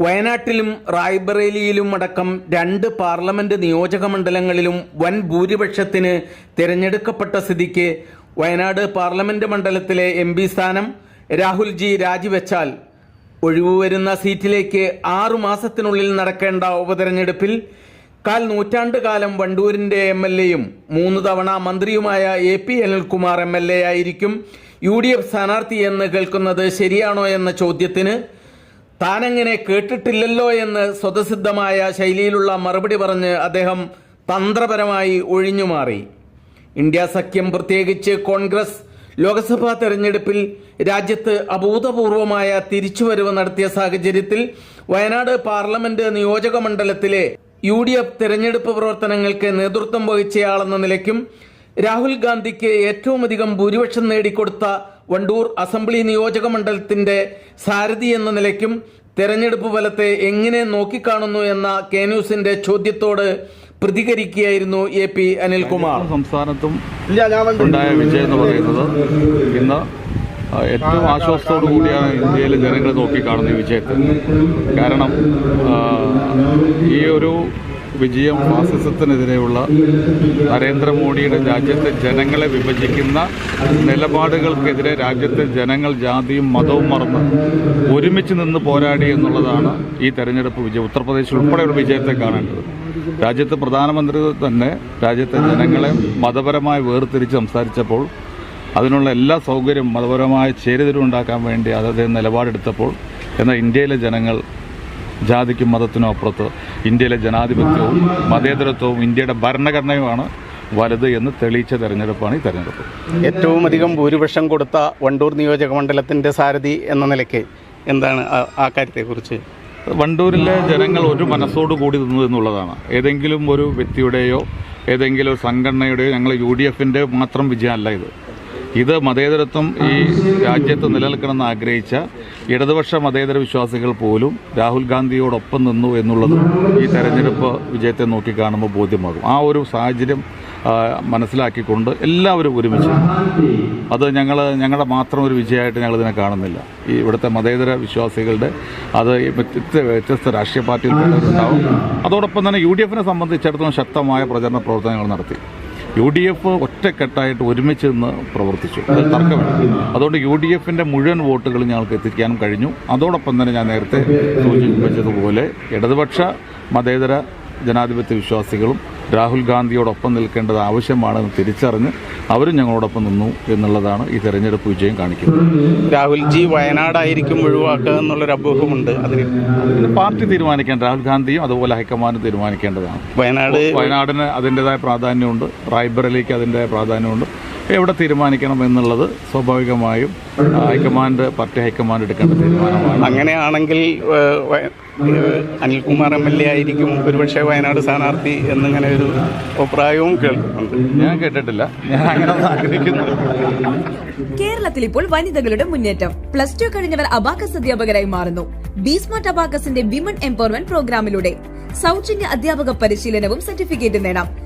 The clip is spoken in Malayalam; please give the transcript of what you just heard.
വയനാട്ടിലും റായ്ബറേലിയിലും അടക്കം രണ്ട് പാർലമെന്റ് നിയോജക മണ്ഡലങ്ങളിലും വൻ ഭൂരിപക്ഷത്തിന് തിരഞ്ഞെടുക്കപ്പെട്ട സ്ഥിതിക്ക് വയനാട് പാർലമെന്റ് മണ്ഡലത്തിലെ എം പി സ്ഥാനം രാഹുൽജി രാജിവെച്ചാൽ ഒഴിവുവരുന്ന സീറ്റിലേക്ക് ആറു മാസത്തിനുള്ളിൽ നടക്കേണ്ട ഉപതെരഞ്ഞെടുപ്പിൽ കാൽ നൂറ്റാണ്ടുകാലം വണ്ടൂരിന്റെ എം എൽ എയും മൂന്ന് തവണ മന്ത്രിയുമായ A P Anilkumar M L A ആയിരിക്കും യു ഡി എഫ് സ്ഥാനാർത്ഥി എന്ന് കേൾക്കുന്നത് ശരിയാണോ എന്ന ചോദ്യത്തിന് താനെങ്ങനെ കേട്ടിട്ടില്ലല്ലോ എന്ന് സ്വതസിദ്ധമായ ശൈലിയിലുള്ള മറുപടി പറഞ്ഞ് അദ്ദേഹം തന്ത്രപരമായി ഒഴിഞ്ഞുമാറി. ഇന്ത്യ സഖ്യം പ്രത്യേകിച്ച് കോൺഗ്രസ് ലോക്സഭാ തെരഞ്ഞെടുപ്പിൽ രാജ്യത്ത് അഭൂതപൂർവമായ തിരിച്ചുവരവ് നടത്തിയ സാഹചര്യത്തിൽ വയനാട് പാർലമെന്റ് നിയോജക മണ്ഡലത്തിലെ യു ഡി എഫ് തെരഞ്ഞെടുപ്പ് പ്രവർത്തനങ്ങൾക്ക് നേതൃത്വം വഹിച്ചയാളെന്ന നിലയ്ക്കും രാഹുൽ ഗാന്ധിക്ക് ഏറ്റവും അധികം ഭൂരിപക്ഷം നേടിക്കൊടുത്ത വണ്ടൂർ അസംബ്ലി നിയോജക മണ്ഡലത്തിന്റെ സാരഥി എന്ന നിലയ്ക്കും തെരഞ്ഞെടുപ്പ് ഫലത്തെ എങ്ങനെ നോക്കിക്കാണുന്നു എന്ന കെ ന്യൂസിന്റെ ചോദ്യത്തോട് പ്രതികരിക്കുകയായിരുന്നു എ പി അനിൽകുമാർ. സംസ്ഥാനത്തും ഉണ്ടായ വിജയം എന്ന് പറയുന്നത് ഇന്ന് ഏറ്റവും ആശ്വാസത്തോടു കൂടിയാണ് ഇന്ത്യയിലെ ജനങ്ങൾ നോക്കിക്കാണുന്ന ഈ വിജയത്തെ. കാരണം ഈ ഒരു വിജയം ഫാസിസത്തിനെതിരെയുള്ള നരേന്ദ്രമോദിയുടെ രാജ്യത്തെ ജനങ്ങളെ വിഭജിക്കുന്ന നിലപാടുകൾക്കെതിരെ രാജ്യത്തെ ജനങ്ങൾ ജാതിയും മതവും മറന്ന് ഒരുമിച്ച് നിന്ന് പോരാടി എന്നുള്ളതാണ് ഈ തെരഞ്ഞെടുപ്പ് വിജയം. ഉത്തർപ്രദേശിൽ ഉൾപ്പെടെയുള്ള വിജയത്തെ കാണേണ്ടത്. രാജ്യത്ത് പ്രധാനമന്ത്രി തന്നെ രാജ്യത്തെ ജനങ്ങളെ മതപരമായി വേർതിരിച്ച് സംസാരിച്ചപ്പോൾ അതിനുള്ള എല്ലാ സൗകര്യവും മതപരമായ ചേരിതിരിവുണ്ടാക്കാൻ വേണ്ടി അദ്ദേഹം നിലപാടെടുത്തപ്പോൾ എന്നാൽ ഇന്ത്യയിലെ ജനങ്ങൾ ജാതിക്കും മതത്തിനും അപ്പുറത്ത് ഇന്ത്യയിലെ ജനാധിപത്യവും മതേതരത്വവും ഇന്ത്യയുടെ ഭരണഘടനയുമാണ് വലുത് എന്ന് തെളിയിച്ച തെരഞ്ഞെടുപ്പാണ് ഈ തെരഞ്ഞെടുപ്പ്. ഏറ്റവും അധികം ഭൂരിപക്ഷം കൊടുത്ത വണ്ടൂർ നിയോജക മണ്ഡലത്തിന്റെ സാരഥി എന്ന നിലയ്ക്ക് എന്താണ് ആ- കാര്യത്തെക്കുറിച്ച്? വണ്ടൂരിലെ ജനങ്ങൾ ഒരു മനസ്സോടു കൂടി നിന്നു എന്നുള്ളതാണ്. ഏതെങ്കിലും ഒരു വ്യക്തിയുടെയോ ഏതെങ്കിലും ഒരു സംഘടനയുടെയോ ഞങ്ങൾ യു ഡി എഫിന്റെ മാത്രം വിജയമല്ല ഇത്. ഇത് മതേതരത്വം ഈ രാജ്യത്ത് നിലനിൽക്കണമെന്ന് ആഗ്രഹിച്ച ഇടതുപക്ഷ മതേതര വിശ്വാസികൾ പോലും രാഹുൽ ഗാന്ധിയോടൊപ്പം നിന്നു എന്നുള്ളത് ഈ തെരഞ്ഞെടുപ്പ് വിജയത്തെ നോക്കിക്കാണുമ്പോൾ ബോധ്യമാകും. ആ ഒരു സാഹചര്യം മനസ്സിലാക്കിക്കൊണ്ട് എല്ലാവരും ഒരുമിച്ച് അത് ഞങ്ങൾ ഞങ്ങളുടെ മാത്രം ഒരു വിജയമായിട്ട് ഞങ്ങൾ ഇതിനെ കാണുന്നില്ല. ഈ ഇവിടുത്തെ മതേതര വിശ്വാസികളുടെ അത് വ്യത്യസ്ത വ്യത്യസ്ത രാഷ്ട്രീയ പാർട്ടിയിൽപ്പെട്ടവരുണ്ടാവും അതോടൊപ്പം തന്നെ യു ഡി എഫിനെ സംബന്ധിച്ചിടത്തോളം ശക്തമായ പ്രചരണ പ്രവർത്തനങ്ങൾ നടത്തി. യു ഡി എഫ് ഒറ്റക്കെട്ടായിട്ട് ഒരുമിച്ച് നിന്ന് പ്രവർത്തിച്ചു. അത് തർക്കമില്ല. അതുകൊണ്ട് യു ഡി എഫിന്റെ മുഴുവൻ വോട്ടുകളും ഞങ്ങൾക്ക് എത്തിക്കാനും കഴിഞ്ഞു. അതോടൊപ്പം തന്നെ ഞാൻ നേരത്തെ സൂചിപ്പിച്ചതുപോലെ ഇടതുപക്ഷ മതേതര ജനാധിപത്യ വിശ്വാസികളും രാഹുൽ ഗാന്ധിയോടൊപ്പം നിൽക്കേണ്ടത് ആവശ്യമാണെന്ന് തിരിച്ചറിഞ്ഞ് അവരും ഞങ്ങളോടൊപ്പം നിന്നു എന്നുള്ളതാണ് ഈ തെരഞ്ഞെടുപ്പ് വിജയം കാണിക്കുന്നത്. രാഹുൽജി വയനാടായിരിക്കും ഒഴിവാക്കുക എന്നുള്ളൊരു അഭ്യൂഹമുണ്ട് അതിന് പാർട്ടി തീരുമാനിക്കാൻ രാഹുൽ ഗാന്ധിയും അതുപോലെ ഹൈക്കമാൻഡും തീരുമാനിക്കേണ്ടതാണ്. വയനാട് വയനാടിന് അതിന്റെതായ പ്രാധാന്യമുണ്ട്. റായ്ബറലിക്ക് അതിന്റെതായ പ്രാധാന്യമുണ്ട്. എവിടെ തീരുമാനിക്കണം എന്നുള്ളത് സ്വാഭാവികമായും ഹൈക്കമാൻഡ് പാർട്ടി ഹൈക്കമാൻഡ് എടുക്കേണ്ട തീരുമാനമാണ്. അങ്ങനെയാണെങ്കിൽ അനിൽകുമാർ എം എൽ എ ആയിരിക്കും ഒരുപക്ഷെ വയനാട് സ്ഥാനാർത്ഥി എന്നിങ്ങനെ ഒരു അഭിപ്രായവും കേൾക്കുന്നുണ്ട്. ഞാൻ കേട്ടിട്ടില്ല. ഞാൻ അങ്ങനെ ആഗ്രഹിക്കുന്നു. കേരളത്തിൽ ഇപ്പോൾ വനിതകളുടെ മുന്നേറ്റം. പ്ലസ് ടു കഴിഞ്ഞവർ അബാക്കസ് അധ്യാപകരായി മാറുന്നു. ബീസ്മാർട്ട് അബാക്കസിന്റെ വിമൻ എംപവർമെന്റ് പ്രോഗ്രാമിലൂടെ സൗജന്യ അധ്യാപക പരിശീലനവും സർട്ടിഫിക്കറ്റ് നേടാം.